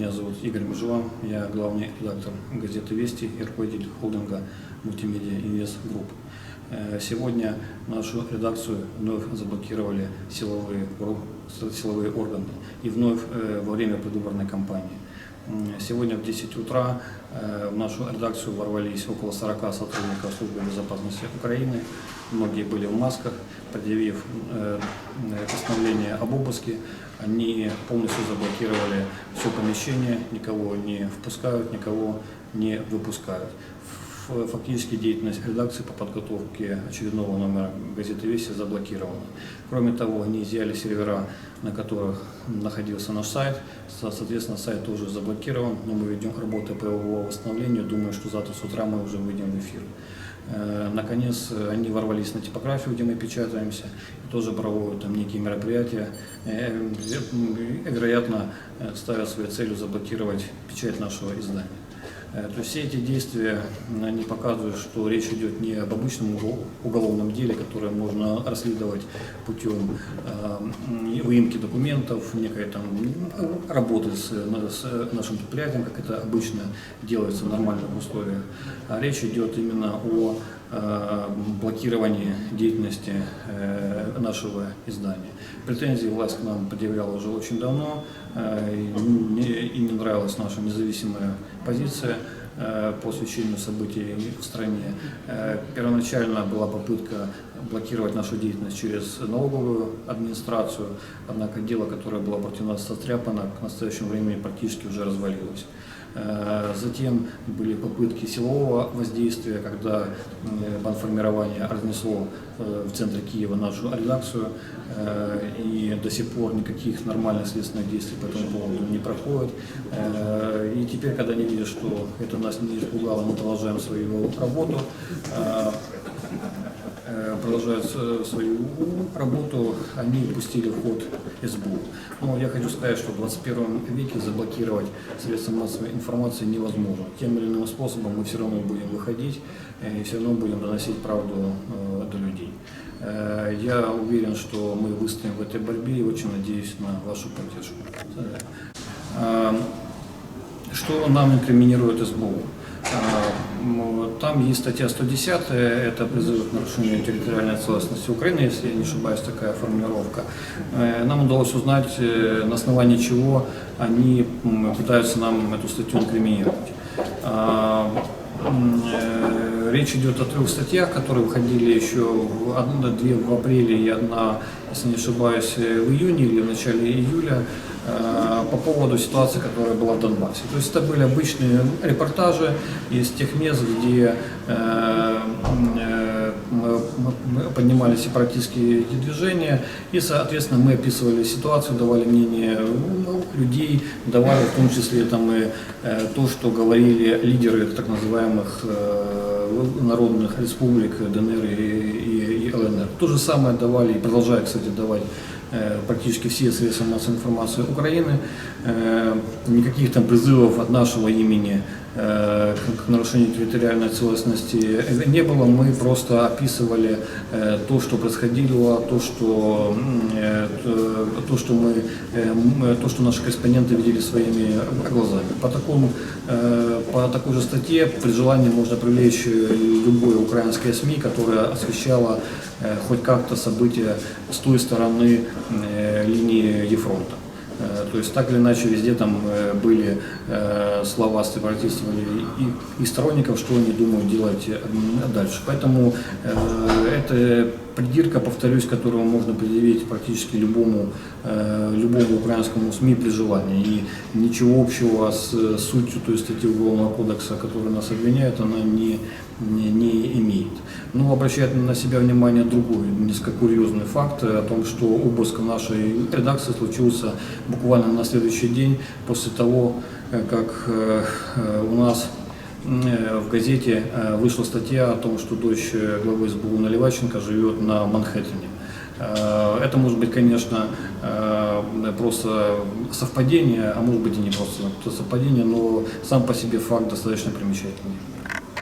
Меня зовут Игорь Мужева, я главный редактор газеты «Вести» и руководитель холдинга «Мультимедиа Инвест Групп». Э, Сегодня нашу редакцию вновь заблокировали силовые, силовые органы и вновь э, во время предвыборной кампании. Сегодня в 10 утра э, в нашу редакцию ворвались около 40 сотрудников службы безопасности Украины. Многие были в масках, предъявив э, э, постановление об обыске. Они полностью заблокировали все помещение, никого не впускают, никого не выпускают. Фактически деятельность редакции по подготовке очередного номера газеты «Вести» заблокирована. Кроме того, они изъяли сервера, на которых находился наш сайт. Со- Соответственно, сайт тоже заблокирован, но мы ведем работу по его восстановлению. Думаю, что завтра с утра мы уже выйдем в эфир. Э, Наконец, они ворвались на типографию, где мы печатаемся, и тоже проводят там некие мероприятия. Э, э, Вероятно, ставят своей целью заблокировать печать нашего издания. Э, То есть все эти действия, они показывают, что речь идет не об обычном угол- уголовном деле, которое можно расследовать путем э, выемки документов, некой там м, работы с, на- с нашим предприятием, как это обычно делается в нормальных условиях. А речь идет именно о э, блокировании деятельности э, нашего издания. Претензии власть к нам предъявляла уже очень давно, э, и не- нравилась наша независимая позиция э, по освещению событий в стране. Первоначально была попытка блокировать нашу деятельность через налоговую администрацию, однако дело, которое было против нас состряпано, к настоящему времени практически уже развалилось. Э, Затем были попытки силового воздействия, когда э, банформирование разнесло э, в центре Киева нашу редакцию, и до сих пор никаких нормальных следственных действий по этому поводу не проходит. И теперь, когда они видят, что это нас не испугало, мы продолжаем свою работу. Продолжают свою работу, они пустили в ход СБУ. Но я хочу сказать, что в 21 веке заблокировать средства массовой информации невозможно. Тем или иным способом мы все равно будем выходить э, и все равно будем доносить правду э, до людей. Э, Я уверен, что мы выстоим в этой борьбе и очень надеюсь на вашу поддержку. Что нам инкриминирует СБУ? Там есть статья 110, это призыв к нарушению территориальной целостности Украины, если я не ошибаюсь, такая формулировка. Э, Нам удалось узнать, э, на основании чего они пытаются нам эту статью инкриминировать. А, э, Речь идет о трех статьях, которые выходили еще одна, две в апреле и одна, если не ошибаюсь, в июне или в начале июля по поводу ситуации, которая была в Донбассе. То есть это были обычные репортажи из тех мест, где э, э, мы- поднимали сепаратистские движения, и, соответственно, мы описывали ситуацию, давали мнение людей, давали в том числе там и э, то, что говорили лидеры так называемых э, народных республик ДНР и, и- ЛНР. То же самое давали и продолжают, кстати, давать э, практически все средства массовой информации Украины. Э, Никаких там призывов от нашего имени э, к нарушению территориальной целостности э, не было. Мы просто описывали э, то, что происходило, то, что, то- то, что мы, то, что наши корреспонденты видели своими глазами. По такому, по такой же статье при желании можно привлечь любое украинское СМИ, которое освещало хоть как-то события с той стороны линии Ефронта. Э, То есть так или иначе везде там э, были э, слова сепаратистов и, и- сторонников, что они думают делать дальше. Поэтому это придирка, повторюсь, которую можно предъявить практически любому, любому украинскому СМИ при желании. И ничего общего с сутью той статьи Уголовного кодекса, которая нас обвиняет, она не, не, не имеет. Но обращает на себя внимание другой, несколько курьезный факт о том, что обыск в нашей редакции случился буквально на следующий день после того, э, как э, э, у нас в газете вышла статья о том, что дочь главы СБУ Наливайченко живет на Манхэттене. Это может быть, конечно, просто совпадение, а может быть и не просто совпадение, но сам по себе факт достаточно примечательный.